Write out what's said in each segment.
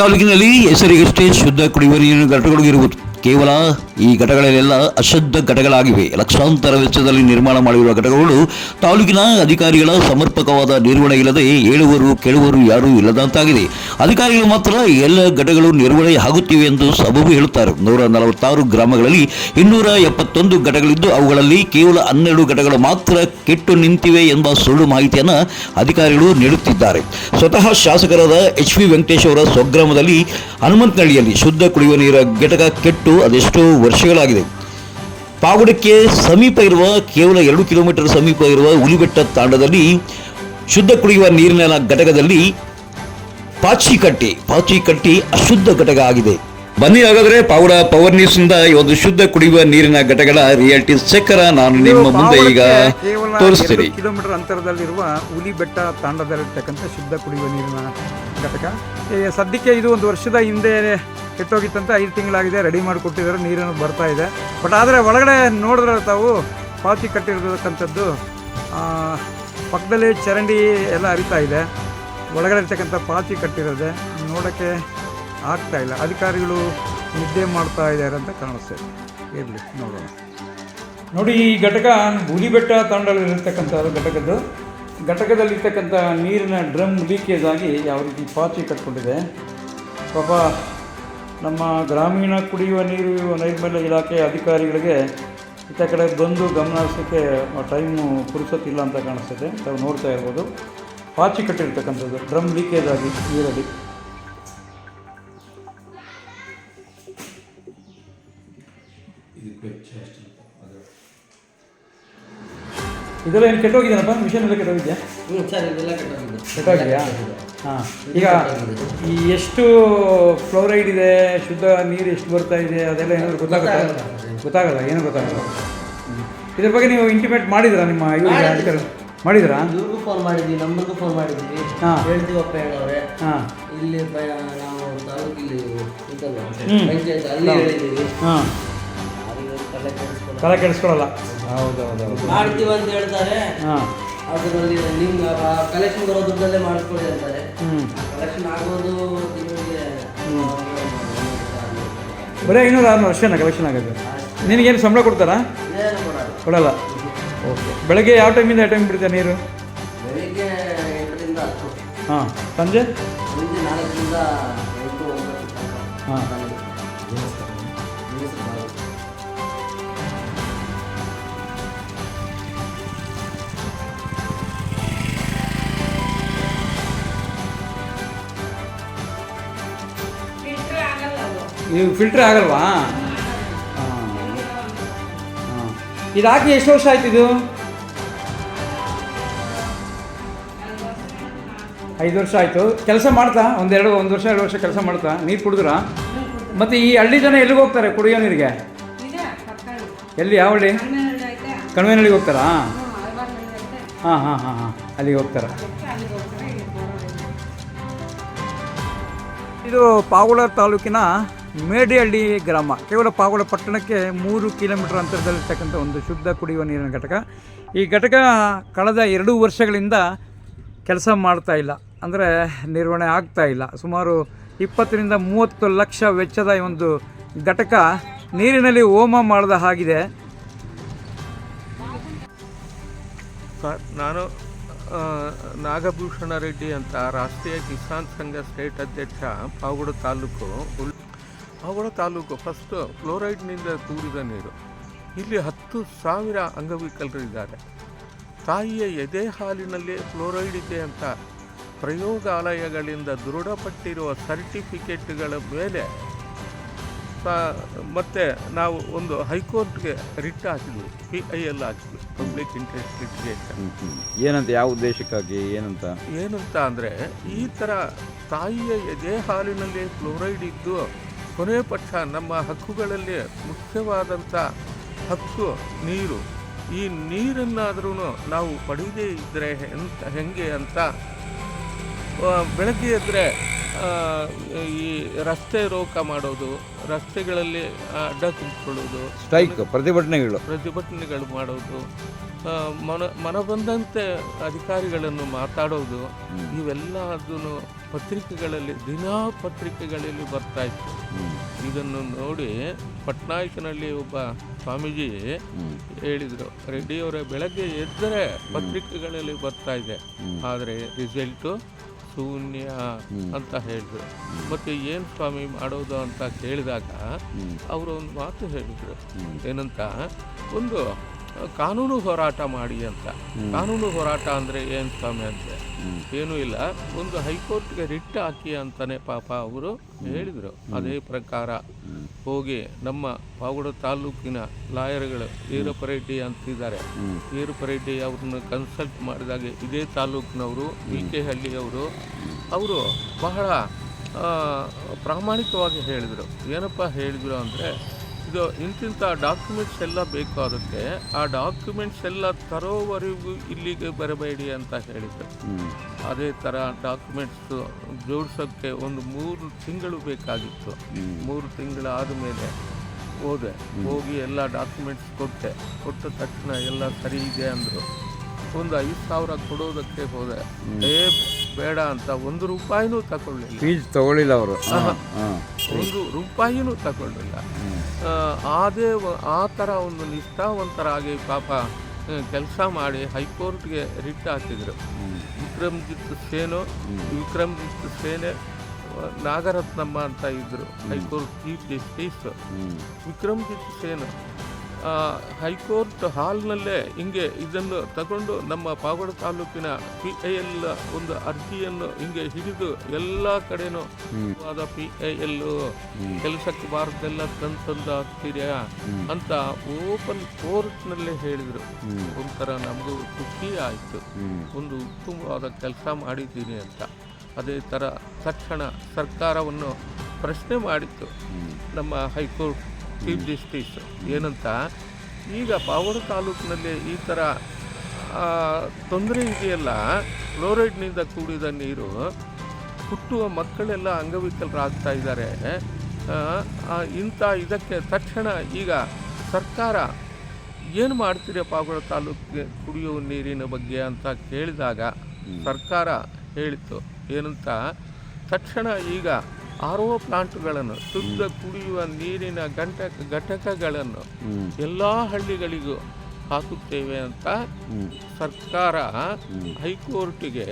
ತಾಲೂಕಿನಲ್ಲಿ ಹೆಸರಿಗಷ್ಟೇ ಶುದ್ಧ ಕುಡಿಯುವ ನೀರಿನ ಘಟಕಗಳು ಇರುವುದು ಕೇವಲ ಈ ಘಟಕಗಳೆಲ್ಲ ಅಶುದ್ಧ ಘಟಕಗಳಾಗಿವೆ. ಲಕ್ಷಾಂತರ ವೆಚ್ಚದಲ್ಲಿ ನಿರ್ಮಾಣ ಮಾಡಿರುವ ಘಟಕಗಳು ತಾಲೂಕಿನ ಅಧಿಕಾರಿಗಳ ಸಮರ್ಪಕವಾದ ನಿರ್ವಹಣೆ ಇಲ್ಲದೆ ಹೇಳುವರು, ಕೇಳುವರು ಯಾರೂ ಇಲ್ಲದಂತಾಗಿದೆ. ಅಧಿಕಾರಿಗಳು ಮಾತ್ರ ಎಲ್ಲ ಘಟಕಗಳು ನಿರ್ವಹಣೆ ಆಗುತ್ತಿವೆ ಎಂದು ಸಬಬು ಹೇಳುತ್ತಾರೆ. ನೂರ ನಲವತ್ತಾರು ಗ್ರಾಮಗಳಲ್ಲಿ ಇನ್ನೂರ ಎಪ್ಪತ್ತೊಂದು ಘಟಕಗಳಿದ್ದು, ಅವುಗಳಲ್ಲಿ ಕೇವಲ ಹನ್ನೆರಡು ಘಟಕಗಳು ಮಾತ್ರ ಕೆಟ್ಟು ನಿಂತಿವೆ ಎಂಬ ಸುಳ್ಳು ಮಾಹಿತಿಯನ್ನು ಅಧಿಕಾರಿಗಳು ನೀಡುತ್ತಿದ್ದಾರೆ. ಸ್ವತಃ ಶಾಸಕರಾದ ಎಚ್ ವಿ ವೆಂಕಟೇಶ್ ಅವರ ಸ್ವಗ್ರಾಮದಲ್ಲಿ ಹನುಮಂತನಹಳ್ಳಿಯಲ್ಲಿ ಶುದ್ಧ ಕುಡಿಯುವ ನೀರ ಘಟಕ ಕೆಟ್ಟು ಅದೆಷ್ಟೋ ವರ್ಷಗಳಾಗಿದೆ. ಪಾವಡಕ್ಕೆ ಸಮೀಪ ಇರುವ ಕೇವಲ ಎರಡು ಕಿಲೋಮೀಟರ್ ಸಮೀಪ ಇರುವ ಹುಲಿಬೆಟ್ಟ ತಾಂಡದಲ್ಲಿ ಶುದ್ಧ ಕುಡಿಯುವ ನೀರಿನ ಘಟಕದಲ್ಲಿ ಪಾಚಿ ಕಟ್ಟಿ ಅಶುದ್ಧ ಘಟಕ ಆಗಿದೆ. ಬನ್ನಿ ಹಾಗಾದ್ರೆ ಪೌರ ಪವರ್ ನ್ಯೂಸ್ ಇಂದ ಈ ಒಂದು ಶುದ್ಧ ಕುಡಿಯುವ ನೀರಿನ ಘಟಗಳ ರಿಯಾಲಿಟಿ ಚಕ್ಕರ ನಾನು ನಿಮ್ಮ ಮುಂದೆ ಈಗ ತೋರಿಸ್ತೀನಿ. ಕಿಲೋಮೀಟರ್ ಅಂತರದಲ್ಲಿರುವ ಹುಲಿ ಬೆಟ್ಟ ತಾಂಡದಲ್ಲಿರ್ತಕ್ಕಂಥ ಶುದ್ಧ ಕುಡಿಯುವ ನೀರಿನ ಘಟಕ. ಸದ್ಯಕ್ಕೆ ಇದು ಒಂದು ವರ್ಷದ ಹಿಂದೆ ಕೆಟ್ಟೋಗಿತ್ತಂತ ಐದು ತಿಂಗಳಾಗಿದೆ. ರೆಡಿ ಮಾಡಿಕೊಟ್ಟಿದ್ದಾರೆ. ನೀರನ್ನು ಬರ್ತಾ ಇದೆ. ಬಟ್ ಆದರೆ ಒಳಗಡೆ ನೋಡಿದ್ರೆ ತಾವು ಪಾಚಿ ಕಟ್ಟಿರ್ತಕ್ಕಂಥದ್ದು ಪಕ್ಕದಲ್ಲಿ ಚರಂಡಿ ಎಲ್ಲ ಹರಿತಾ ಇದೆ. ಒಳಗಡೆ ಇರ್ತಕ್ಕಂಥ ಪಾಚಿ ಕಟ್ಟಿರೋದೆ. ನೋಡೋಕ್ಕೆ ಆಗ್ತಾ ಇಲ್ಲ. ಅಧಿಕಾರಿಗಳು ನಿದ್ದೆ ಮಾಡ್ತಾ ಇದ್ದಾರೆ ಅಂತ ಕಾಣಿಸ್ತದೆ ಇರಲಿ, ನೋಡೋಣ. ನೋಡಿ, ಈ ಘಟಕ ಹುಲಿಬೆಟ್ಟ ತಾಂಡದಲ್ಲಿರ್ತಕ್ಕಂಥ ಘಟಕದ್ದು. ಘಟಕದಲ್ಲಿರ್ತಕ್ಕಂಥ ನೀರಿನ ಡ್ರಮ್ ಲೀಕೇಜ್ ಆಗಿ ಯಾವ ರೀತಿ ಪಾಚಿ ಕಟ್ಕೊಂಡಿದೆ. ಪಾಪ, ನಮ್ಮ ಗ್ರಾಮೀಣ ಕುಡಿಯುವ ನೀರು ನೈರ್ಮಲ್ಯ ಇಲಾಖೆ ಅಧಿಕಾರಿಗಳಿಗೆ ಇತ್ತ ಕಡೆ ಬಂದು ಗಮನ ಹರಿಸೋಕ್ಕೆ ಟೈಮು ಪುರುಸತ್ತಿಲ್ಲ ಅಂತ ಕಾಣಿಸ್ತದೆ ತಾವು ನೋಡ್ತಾ ಇರ್ಬೋದು. ಪಾಚಿ ಕಟ್ಟಿರ್ತಕ್ಕಂಥದ್ದು, ಡ್ರಮ್ ಲೀಕೇಜ್ ಆಗಿ ನೀರಲ್ಲಿ. ಇದೆಲ್ಲ ಏನು ಕೆಟ್ಟೋಗಿದೆನಪ್ಪ ಮಿಷನ್ ಎಲ್ಲ ಕೆಟ್ಟೋಗಿದ್ಯಾ? ಹ್ಞೂ ಸರ್ ಇದೆಲ್ಲ ಕೆಟ್ಟೋಗಿದೆ. ಕೆಟ್ಟೋಗಿದೆಯಾ? ಹಾಂ. ಈಗ ಈ ಎಷ್ಟು ಫ್ಲೋರೈಡ್ ಇದೆ ಶುದ್ಧ ನೀರು ಎಷ್ಟು ಬರ್ತಾ ಇದೆ ಅದೆಲ್ಲ ಏನಾದರೂ ಗೊತ್ತಾಗುತ್ತಾ? ಗೊತ್ತಾಗಲ್ಲ. ಏನು ಗೊತ್ತಾಗಲ್ಲ. ಇದ್ರ ಬಗ್ಗೆ ನೀವು ಇಂಟಿಮೇಟ್ ಮಾಡಿದ್ರಾ ನಿಮ್ಮ ಇವರಿಗೆ ಅಧಿಕಾರಿ ಮಾಡಿದ್ರಾ? ಇವ್ರಿಗೂ ಫೋನ್ ಮಾಡಿದ್ವಿ ನಮ್ಮಗೂ ಫೋನ್ ಮಾಡಿದ್ವಿ. ಹಾ. ಹೇಳ್ತೀವಪ್ಪ ಹೇಳವ್ರೆ ಹಾಂ. ಇಲ್ಲಿ ನಾವು ತಾಲೂಕಿಲ್ಲಿ. ಪಂಚಾಯತ್ ಅಲ್ಲಿ ಹೇಳಿದ್ದೀವಿ. ಹಾಂ. ತಲೆ ಕೆಡಿಸ್ಕೊಳಲ್ಲ. ಹೌದು ಹೌದು ಹೌದು ಮಾಡ್ತೀವಿ ಅಂತ ಹೇಳ್ತಾರೆ. ಹಾಂ. ಅದರಲ್ಲಿ ನಿಮ್ಮ ಕಲೆಕ್ಷನ್ ಬರೋ ದುಡ್ಡಲ್ಲೇ ಮಾಡಿಸ್ಕೊಳ್ಳಿ ಅಂತಾರೆ. ಕಲೆಕ್ಷನ್ ಆಗೋದು ತಿಂಗಳಿಗೆ ಬರೀ ಐನೂರು ಆರುನೂರು ಅಷ್ಟೇನಾ ಕಲೆಕ್ಷನ್ ಆಗೋದು? ನಿನಗೇನು ಸಂಬಳ ಕೊಡ್ತಾರಾ? ಕೊಡಲ್ಲ. ಓಕೆ. ಬೆಳಗ್ಗೆ ಯಾವ ಟೈಮಿಂದ ಯಾವ ಟೈಮ್ ಬಿಡ್ತೀರಾ ನೀರು? ಬೆಳಿಗ್ಗೆ ಎಂಟರಿಂದ ಹತ್ತು. ಹಾಂ. ಸಂಜೆ? ಮುಂದೆ ನಾಲ್ಕರಿಂದ ಎಂಟು ಒಂಬತ್ತು ಹಾಂ. ಇದು ಫಿಲ್ಟ್ರ್ ಆಗಲ್ವಾ? ಹಾಂ ಇದು ಹಾಕಿ ಎಷ್ಟು ವರ್ಷ ಆಯ್ತು ಇದು? ಐದು ವರ್ಷ ಆಯಿತು. ಕೆಲಸ ಮಾಡ್ತಾ? ಒಂದೆರಡು ಒಂದು ವರ್ಷ ಎರಡು ವರ್ಷ ಕೆಲಸ ಮಾಡ್ತಾ? ನೀರು ಕುಡಿದ್ರಾ? ಮತ್ತು ಈ ಹಳ್ಳಿ ಜನ ಎಲ್ಲಿಗೆ ಹೋಗ್ತಾರೆ ಕುಡಿಯೋ ನೀರಿಗೆ? ಎಲ್ಲಿ ಯಾವ ಹಳ್ಳಿ? ಕಣ್ವೇನಳ್ಳಿಗೆ ಹೋಗ್ತಾರಾ? ಹಾಂ ಹಾಂ ಹಾಂ ಹಾಂ ಅಲ್ಲಿಗೆ ಹೋಗ್ತಾರ? ಇದು ಪಾವಗಡ ತಾಲೂಕಿನ ಮೇಡಿಹಳ್ಳಿ ಗ್ರಾಮ, ಕೇವಲ ಪಾವಗಡ ಪಟ್ಟಣಕ್ಕೆ ಮೂರು ಕಿಲೋಮೀಟರ್ ಅಂತರದಲ್ಲಿರ್ತಕ್ಕಂಥ ಒಂದು ಶುದ್ಧ ಕುಡಿಯುವ ನೀರಿನ ಘಟಕ. ಈ ಘಟಕ ಕಳೆದ ಎರಡು ವರ್ಷಗಳಿಂದ ಕೆಲಸ ಮಾಡ್ತಾ ಇಲ್ಲ, ಅಂದರೆ ನಿರ್ವಹಣೆ ಆಗ್ತಾ ಇಲ್ಲ. ಸುಮಾರು ಇಪ್ಪತ್ತರಿಂದ ಮೂವತ್ತು ಲಕ್ಷ ವೆಚ್ಚದ ಈ ಒಂದು ಘಟಕ ನೀರಿನಲ್ಲಿ ಹೋಮ ಮಾಡಿದ ಹಾಗಿದೆ. ಸರ್, ನಾನು ನಾಗಭೂಷಣ ರೆಡ್ಡಿ ಅಂತ ರಾಷ್ಟ್ರೀಯ ಕಿಸಾನ್ ಸಂಘ ಸ್ಟೇಟ್ ಅಧ್ಯಕ್ಷ, ಪಾವಗಡ ತಾಲೂಕು ಪಾವಗಡ ತಾಲೂಕು ಫಸ್ಟ್ ಫ್ಲೋರೈಡ್ನಿಂದ ತೂರಿದ ನೀರು. ಇಲ್ಲಿ ಹತ್ತು ಸಾವಿರ ಅಂಗವಿಕಲರಿದ್ದಾರೆ. ತಾಯಿಯ ಎದೆ ಹಾಲಿನಲ್ಲಿ ಫ್ಲೋರೈಡ್ ಇದೆ ಅಂತ ಪ್ರಯೋಗಾಲಯಗಳಿಂದ ದೃಢಪಟ್ಟಿರುವ ಸರ್ಟಿಫಿಕೇಟ್ಗಳ ಮೇಲೆ ಮತ್ತೆ ನಾವು ಒಂದು ಹೈಕೋರ್ಟ್ಗೆ ರಿಟ್ ಹಾಕಿದ್ವಿ ಪಿ ಐ ಎಲ್ ಹಾಕಿದ್ವಿ ಪಬ್ಲಿಕ್ ಇಂಟ್ರೆಸ್ಟ್ ಲಿಟಿಗೇಷನ್ ಏನಂತ ಯಾವ ಉದ್ದೇಶಕ್ಕಾಗಿ ಏನಂತ? ಏನಂತ ಅಂದರೆ ಈ ಥರ ತಾಯಿಯ ಎದೆ ಹಾಲಿನಲ್ಲಿ ಫ್ಲೋರೈಡ್ ಇದ್ದು ಕೊನೆ ಪಕ್ಷ ನಮ್ಮ ಹಕ್ಕುಗಳಲ್ಲಿ ಮುಖ್ಯವಾದಂಥ ಹಕ್ಕು ನೀರು. ಈ ನೀರನ್ನಾದ್ರೂ ನಾವು ಪಡೆಯದೇ ಇದ್ದರೆ ಎಂತ ಹೆಂಗೆ ಅಂತ ಬೆಳಗ್ಗೆ ಎದ್ದರೆ ಈ ರಸ್ತೆ ರೋಕ ಮಾಡೋದು ರಸ್ತೆಗಳಲ್ಲಿ ಅಡ್ಡ ತುಂಬಿಕೊಳ್ಳೋದು. ಸ್ಟ್ರೈಕ್ ಪ್ರತಿಭಟನೆಗಳು. ಪ್ರತಿಭಟನೆಗಳು ಮಾಡೋದು. ಮನ ಮನ ಬಂದಂತೆ ಅಧಿಕಾರಿಗಳನ್ನು ಮಾತಾಡೋದು ಇವೆಲ್ಲ ಅದನ್ನು ಪತ್ರಿಕೆಗಳಲ್ಲಿ ದಿನಾ ಪತ್ರಿಕೆಗಳಲ್ಲಿ ಬರ್ತಾ ಇತ್ತು. ಇದನ್ನು ನೋಡಿ ಪಟ್ನಾಯಕನಲ್ಲಿ ಒಬ್ಬ ಸ್ವಾಮೀಜಿ ಹೇಳಿದರು ರೆಡ್ಡಿಯವರೇ ಬೆಳಗ್ಗೆ ಎದ್ದರೆ ಪತ್ರಿಕೆಗಳಲ್ಲಿ ಬರ್ತಾ ಇದೆ. ಆದರೆ ರಿಸಲ್ಟು ಶೂನ್ಯ ಅಂತ ಹೇಳಿದರು. ಮತ್ತು ಏನು ಸ್ವಾಮಿ ಮಾಡೋದು ಅಂತ ಕೇಳಿದಾಗ ಅವರು ಒಂದು ಮಾತು ಹೇಳಿದರು. ಏನಂತ ಒಂದು ಕಾನೂನು ಹೋರಾಟ ಮಾಡಿ ಅಂತ. ಕಾನೂನು ಹೋರಾಟ ಅಂದರೆ ಏನು ಸ್ವಾಮಿ ಅಂದರೆ ಏನೂ ಇಲ್ಲ. ಒಂದು ಹೈಕೋರ್ಟ್ಗೆ ರಿಟ್ ಹಾಕಿ ಅಂತಾನೆ ಪಾಪ ಅವರು ಹೇಳಿದರು. ಅದೇ ಪ್ರಕಾರ ಹೋಗಿ ನಮ್ಮ ಪಾವಗಡ ತಾಲೂಕಿನ ಲಾಯರ್ಗಳು ಈರಪ್ಪ ರೆಡ್ಡಿ ಅಂತಿದ್ದಾರೆ. ಈರಪ್ಪ ರೆಡ್ಡಿ ಅವ್ರನ್ನ ಕನ್ಸಲ್ಟ್ ಮಾಡಿದಾಗ ಇದೇ ತಾಲೂಕಿನವರು ಬಿ ಕೆ ಹಳ್ಳಿಯವರು ಅವರು ಬಹಳ ಪ್ರಾಮಾಣಿಕವಾಗಿ ಹೇಳಿದರು. ಏನಪ್ಪ ಹೇಳಿದರು ಅಂದರೆ ಇದು ಇಂತಿಂಥ ಡಾಕ್ಯುಮೆಂಟ್ಸ್ ಎಲ್ಲ ಬೇಕು ಅದಕ್ಕೆ ಆ ಡಾಕ್ಯುಮೆಂಟ್ಸ್ ಎಲ್ಲ ತರೋವರೆಗೂ ಇಲ್ಲಿಗೆ ಬರಬೇಡಿ ಅಂತ ಹೇಳಿದರು. ಅದೇ ಥರ ಡಾಕ್ಯುಮೆಂಟ್ಸ್ ಜೋಡಿಸೋಕ್ಕೆ ಒಂದು ಮೂರು ತಿಂಗಳು ಬೇಕಾಗಿತ್ತು. ಮೂರು ತಿಂಗಳಾದ ಮೇಲೆ ಹೋದೆ. ಹೋಗಿ ಎಲ್ಲ ಡಾಕ್ಯುಮೆಂಟ್ಸ್ ಕೊಟ್ಟೆ. ಕೊಟ್ಟ ತಕ್ಷಣ ಎಲ್ಲ ಸರಿ ಇದೆ ಅಂದರು. ಒಂದು ಐದು ಸಾವಿರ ಕೊಡೋದಕ್ಕೆ ಹೋದೆ. ಏ ಬೇಡ ಅಂತ ಒಂದು ರೂಪಾಯಿನೂ ತಗೊಳ್ಳಿ ಫೀಸ್ ತಗೊಳ್ಳಿಲ್ಲ ಅವರು. ಒಂದು ರೂಪಾಯಿನೂ ತಗೊಂಡಿಲ್ಲ ಅದೇ ಆ ಥರ ಒಂದು ನಿಷ್ಠಾವಂತರಾಗಿ ಪಾಪ ಕೆಲಸ ಮಾಡಿ ಹೈಕೋರ್ಟ್ಗೆ ರಿಟ್ ಹಾಕಿದ್ರು. ವಿಕ್ರಮ್ಜಿತ್ ಸೇನು ವಿಕ್ರಮ್ಜಿತ್ ಸೇನೆ ನಾಗರತ್ನಮ್ಮ ಅಂತ ಇದ್ದರು high court chief justice. Vikramjit Sen high court ಹಾಲ್ನಲ್ಲೇ ಹಿಂಗೆ ಇದನ್ನು ತಗೊಂಡು ನಮ್ಮ ಪಾವಗಡ ತಾಲೂಕಿನ ಪಿ ಐ ಎಲ್ ಒಂದು ಅರ್ಜಿಯನ್ನು ಹಿಂಗೆ ಹಿಡಿದು ಎಲ್ಲ ಕಡೆನೂ ಆದ ಪಿ ಐ ಎಲ್ ಕೆಲಸಕ್ಕೆ ಬಾರದೆಲ್ಲ ತಂತಂದು ಅಂತ ಓಪನ್ ಕೋರ್ಟ್ನಲ್ಲೇ ಹೇಳಿದರು. ಒಂಥರ ನಮಗೂ ಖುಷಿ ಆಯಿತು. ಒಂದು ಉತ್ತಮವಾದ ಕೆಲಸ ಮಾಡಿದ್ದೀನಿ ಅಂತ. ಅದೇ ಥರ ತಕ್ಷಣ ಸರ್ಕಾರವನ್ನು ಪ್ರಶ್ನೆ ಮಾಡಿತ್ತು. ನಮ್ಮ ಹೈಕೋರ್ಟ್ ಚೀಫ್ ಜಸ್ಟಿಸ್ ಏನಂತ? ಈಗ ಪಾವಡ ತಾಲೂಕಿನಲ್ಲಿ ಈ ಥರ ತೊಂದರೆ ಇದೆಯಲ್ಲ ಕ್ಲೋರೈಡ್ನಿಂದ ಕೂಡಿದ ನೀರು ಹುಟ್ಟುವ ಮಕ್ಕಳೆಲ್ಲ ಅಂಗವಿಕಲರಾಗ್ತಾ ಇದ್ದಾರೆ. ಇಂಥ ಇದಕ್ಕೆ ತಕ್ಷಣ ಈಗ ಸರ್ಕಾರ ಏನು ಮಾಡ್ತೀರಿ ಪಾವಗಡ ತಾಲೂಕಿಗೆ ಕುಡಿಯುವ ನೀರಿನ ಬಗ್ಗೆ ಅಂತ ಕೇಳಿದಾಗ ಸರ್ಕಾರ ಹೇಳಿತು ಏನಂತ? ತಕ್ಷಣ ಈಗ ಆರ್ ಒ ಪ್ಲಾಂಟ್ಗಳನ್ನು ಶುದ್ಧ ಕುಡಿಯುವ ನೀರಿನ ಘಟಕ ಘಟಕಗಳನ್ನು ಎಲ್ಲ ಹಳ್ಳಿಗಳಿಗೂ ಹಾಕುತ್ತೇವೆ ಅಂತ ಸರ್ಕಾರ ಹೈಕೋರ್ಟಿಗೆ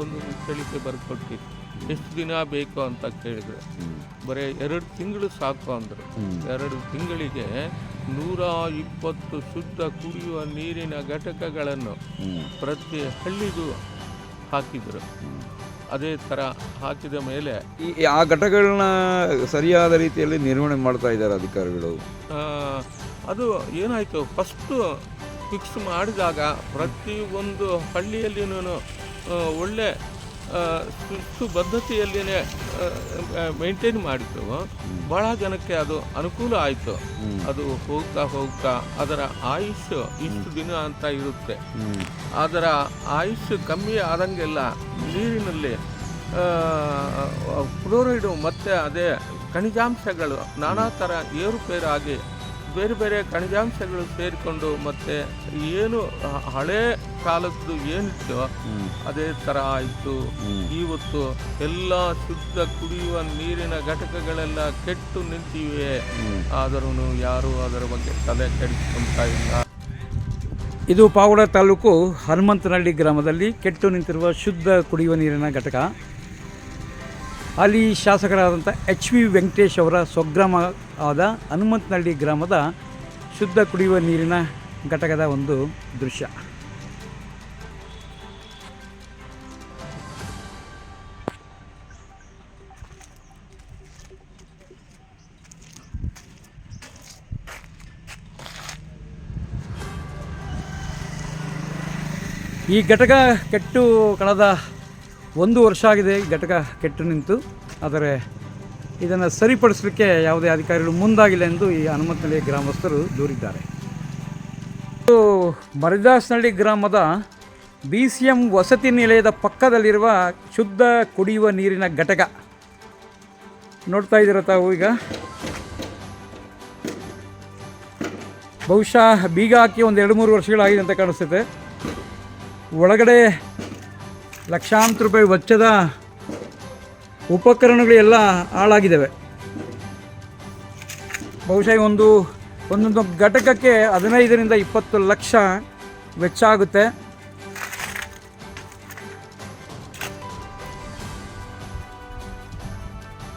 ಒಂದು ಮುಚ್ಚಳಿಕೆ ಬರ್ಕೊಟ್ಟಿತ್ತು ಎಷ್ಟು ದಿನ ಬೇಕು ಅಂತ ಕೇಳಿದ್ರು. ಬರೀ ಎರಡು ತಿಂಗಳು ಸಾಕು ಅಂದರು. ಎರಡು ತಿಂಗಳಿಗೆ ನೂರ ಇಪ್ಪತ್ತು ಶುದ್ಧ ಕುಡಿಯುವ ನೀರಿನ ಘಟಕಗಳನ್ನು ಪ್ರತಿ ಹಳ್ಳಿಗೂ ಹಾಕಿದರು. ಅದೇ ಥರ ಹಾಕಿದ ಮೇಲೆ ಈ ಆ ಘಟಕಗಳನ್ನ ಸರಿಯಾದ ರೀತಿಯಲ್ಲಿ ನಿರ್ವಹಣೆ ಮಾಡ್ತಾ ಇದ್ದಾರೆ ಅಧಿಕಾರಿಗಳು. ಆ, ಅದು ಏನಾಯಿತು? ಫಸ್ಟು ಫಿಕ್ಸ್ ಮಾಡಿದಾಗ ಪ್ರತಿಯೊಂದು ಹಳ್ಳಿಯಲ್ಲಿನೂ ಒಳ್ಳೆ ಆ, ಬದ್ಧತೆಯಲ್ಲಿನೇ ಮೇಂಟೈನ್ ಮಾಡಿತು ಭಾಳ ಜನಕ್ಕೆ ಅದು ಅನುಕೂಲ ಆಯಿತು. ಅದು ಹೋಗ್ತಾ ಹೋಗ್ತಾ ಅದರ ಆಯುಷ್ ಇಷ್ಟು ದಿನ ಅಂತ ಇರುತ್ತೆ. ಅದರ ಆಯುಷ್ ಕಮ್ಮಿ ಆದಂಗೆಲ್ಲ ನೀರಿನಲ್ಲಿ ಫ್ಲೋರೈಡು ಮತ್ತು ಅದೇ ಖನಿಜಾಂಶಗಳು ನಾನಾ ಥರ ಏರುಪೇರಾಗಿ ಬೇರೆ ಬೇರೆ ಖನಿಜಾಂಶಗಳು ಸೇರಿಕೊಂಡು ಮತ್ತೆ ಏನು ಹಳೆ ಕಾಲದ್ದು ಏನಿತ್ತು ಅದೇ ಥರ ಆಯಿತು. ಇವತ್ತು ಎಲ್ಲ ಶುದ್ಧ ಕುಡಿಯುವ ನೀರಿನ ಘಟಕಗಳೆಲ್ಲ ಕೆಟ್ಟು ನಿಂತಿವೆ. ಆದರೂ ಯಾರು ಅದರ ಬಗ್ಗೆ ತಲೆ ಕೆಡಿಸ್ಕೊಂತ ಇಲ್ಲ. ಇದು ಪಾವಗಡ ತಾಲೂಕು ಹನುಮಂತನಹಳ್ಳಿ ಗ್ರಾಮದಲ್ಲಿ ಕೆಟ್ಟು ನಿಂತಿರುವ ಶುದ್ಧ ಕುಡಿಯುವ ನೀರಿನ ಘಟಕ. ಅಲ್ಲಿ ಶಾಸಕರಾದಂಥ ಎಚ್ ವಿ ವೆಂಕಟೇಶ್ ಅವರ ಸ್ವಗ್ರಾಮ ಆದ ಹನುಮಂತನಹಳ್ಳಿ ಗ್ರಾಮದ ಶುದ್ಧ ಕುಡಿಯುವ ನೀರಿನ ಘಟಕದ ಒಂದು ದೃಶ್ಯ. ಈ ಘಟಕ ಕೆಟ್ಟು ಕಳೆದ ಒಂದು ವರ್ಷ ಆಗಿದೆ ಘಟಕ ಕೆಟ್ಟು ನಿಂತು, ಆದರೆ ಇದನ್ನು ಸರಿಪಡಿಸಲಿಕ್ಕೆ ಯಾವುದೇ ಅಧಿಕಾರಿಗಳು ಮುಂದಾಗಿಲ್ಲ ಎಂದು ಈ ಹನುಮತ್ನಳ್ಳಿ ಗ್ರಾಮಸ್ಥರು ದೂರಿದ್ದಾರೆ. ಇದು ಮರಿದಾಸನಹಳ್ಳಿ ಗ್ರಾಮದ ಬಿ ಸಿ ಎಂ ವಸತಿ ನಿಲಯದ ಪಕ್ಕದಲ್ಲಿರುವ ಶುದ್ಧ ಕುಡಿಯುವ ನೀರಿನ ಘಟಕ. ನೋಡ್ತಾ ಇದ್ದೀರ ತಾವು ಈಗ? ಬಹುಶಃ ಬೀಗ ಹಾಕಿ ಒಂದು ಎರಡು ಮೂರು ವರ್ಷಗಳಾಗಿದೆ ಅಂತ ಕಾಣಿಸುತ್ತೆ. ಒಳಗಡೆ ಲಕ್ಷಾಂತರ ರೂಪಾಯಿ ವೆಚ್ಚದ ಉಪಕರಣಗಳು ಎಲ್ಲ ಹಾಳಾಗಿದ್ದಾವೆ. ಬಹುಶಃ ಒಂದು, ಒಂದೊಂದು ಘಟಕಕ್ಕೆ ಹದಿನೈದರಿಂದ ಇಪ್ಪತ್ತು ಲಕ್ಷ ವೆಚ್ಚ ಆಗುತ್ತೆ.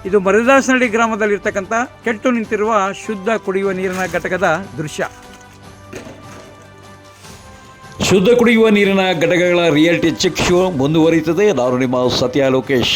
ಇದು ಮರದಾಸನಹಳ್ಳಿ ಗ್ರಾಮದಲ್ಲಿರ್ತಕ್ಕಂಥ ಕೆಟ್ಟು ನಿಂತಿರುವ ಶುದ್ಧ ಕುಡಿಯುವ ನೀರಿನ ಘಟಕದ ದೃಶ್ಯ. ಶುದ್ಧ ಕುಡಿಯುವ ನೀರಿನ ಘಟಕಗಳ ರಿಯಾಲಿಟಿ ಚೆಕ್ ಶೋ ಮುಂದುವರಿಯುತ್ತದೆ. ನಾನು ನಿಮ್ಮ ಸತ್ಯ ಲೋಕೇಶ್.